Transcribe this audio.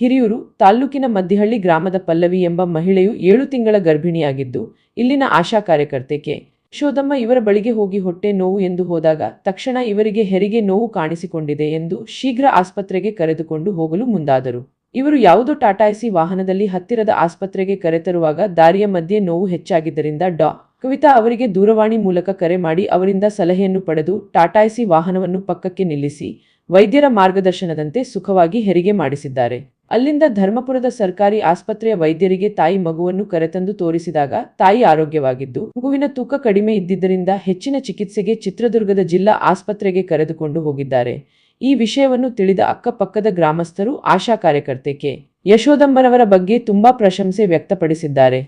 ಹಿರಿಯೂರು ತಾಲ್ಲೂಕಿನ ಮದ್ದಿಹಳ್ಳಿ ಗ್ರಾಮದ ಪಲ್ಲವಿ ಎಂಬ ಮಹಿಳೆಯು ಏಳು ತಿಂಗಳ ಗರ್ಭಿಣಿಯಾಗಿದ್ದು, ಇಲ್ಲಿನ ಆಶಾ ಕಾರ್ಯಕರ್ತೆ ಕೆ. ಶೋಧಮ್ಮ ಇವರ ಬಳಿಗೆ ಹೋಗಿ ಹೊಟ್ಟೆ ನೋವು ಎಂದು ಹೋದಾಗ ತಕ್ಷಣ ಇವರಿಗೆ ಹೆರಿಗೆ ನೋವು ಕಾಣಿಸಿಕೊಂಡಿದೆ ಎಂದು ಶೀಘ್ರ ಆಸ್ಪತ್ರೆಗೆ ಕರೆದುಕೊಂಡು ಹೋಗಲು ಮುಂದಾದರು. ಇವರು ಯಾವುದೋ ಟಾಟಾಯಿಸಿ ವಾಹನದಲ್ಲಿ ಹತ್ತಿರದ ಆಸ್ಪತ್ರೆಗೆ ಕರೆತರುವಾಗ ದಾರಿಯ ಮಧ್ಯೆ ನೋವು ಹೆಚ್ಚಾಗಿದ್ದರಿಂದ ಡಾ. ಕವಿತಾ ಅವರಿಗೆ ದೂರವಾಣಿ ಮೂಲಕ ಕರೆ ಮಾಡಿ ಅವರಿಂದ ಸಲಹೆಯನ್ನು ಪಡೆದು ಟಾಟಾಯಿಸಿ ವಾಹನವನ್ನು ಪಕ್ಕಕ್ಕೆ ನಿಲ್ಲಿಸಿ, ವೈದ್ಯರ ಮಾರ್ಗದರ್ಶನದಂತೆ ಸುಖವಾಗಿ ಹೆರಿಗೆ ಮಾಡಿಸಿದ್ದಾರೆ. ಅಲ್ಲಿಂದ ಧರ್ಮಪುರದ ಸರ್ಕಾರಿ ಆಸ್ಪತ್ರೆಯ ವೈದ್ಯರಿಗೆ ತಾಯಿ ಮಗುವನ್ನು ಕರೆತಂದು ತೋರಿಸಿದಾಗ ತಾಯಿ ಆರೋಗ್ಯವಾಗಿದ್ದು, ಮಗುವಿನ ತೂಕ ಕಡಿಮೆ ಇದ್ದಿದ್ದರಿಂದ ಹೆಚ್ಚಿನ ಚಿಕಿತ್ಸೆಗೆ ಚಿತ್ರದುರ್ಗದ ಜಿಲ್ಲಾ ಆಸ್ಪತ್ರೆಗೆ ಕರೆದುಕೊಂಡು ಹೋಗಿದ್ದಾರೆ. ಈ ವಿಷಯವನ್ನು ತಿಳಿದ ಅಕ್ಕಪಕ್ಕದ ಗ್ರಾಮಸ್ಥರು ಆಶಾ ಕಾರ್ಯಕರ್ತೆ ಕೆ. ಯಶೋದಂಬರವರ ಬಗ್ಗೆ ತುಂಬಾ ಪ್ರಶಂಸೆ ವ್ಯಕ್ತಪಡಿಸಿದ್ದಾರೆ.